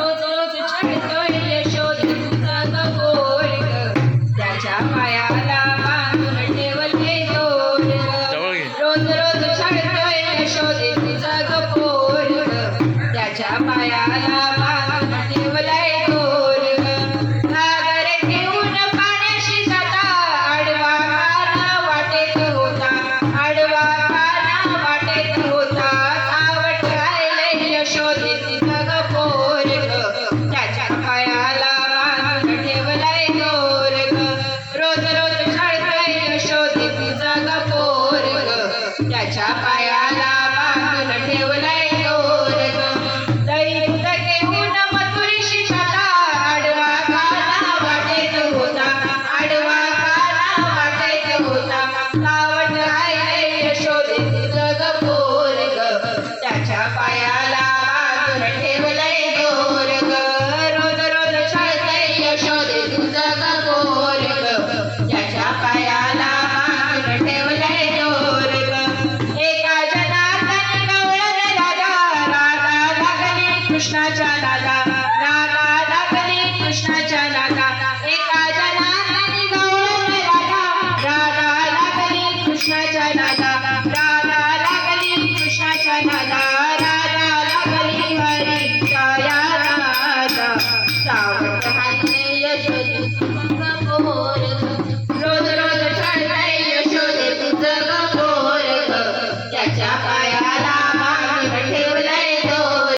रोज रोज झग यशो तुझा गोल त्याच्या पायाला म्हणणे वल्ले रोज रोज छगड यशोरी त्याच्या पायाला છાપાયા બાપ નઠેવલ कृष्णाच्या राधा राधा राधा कृष्णाच्या राधा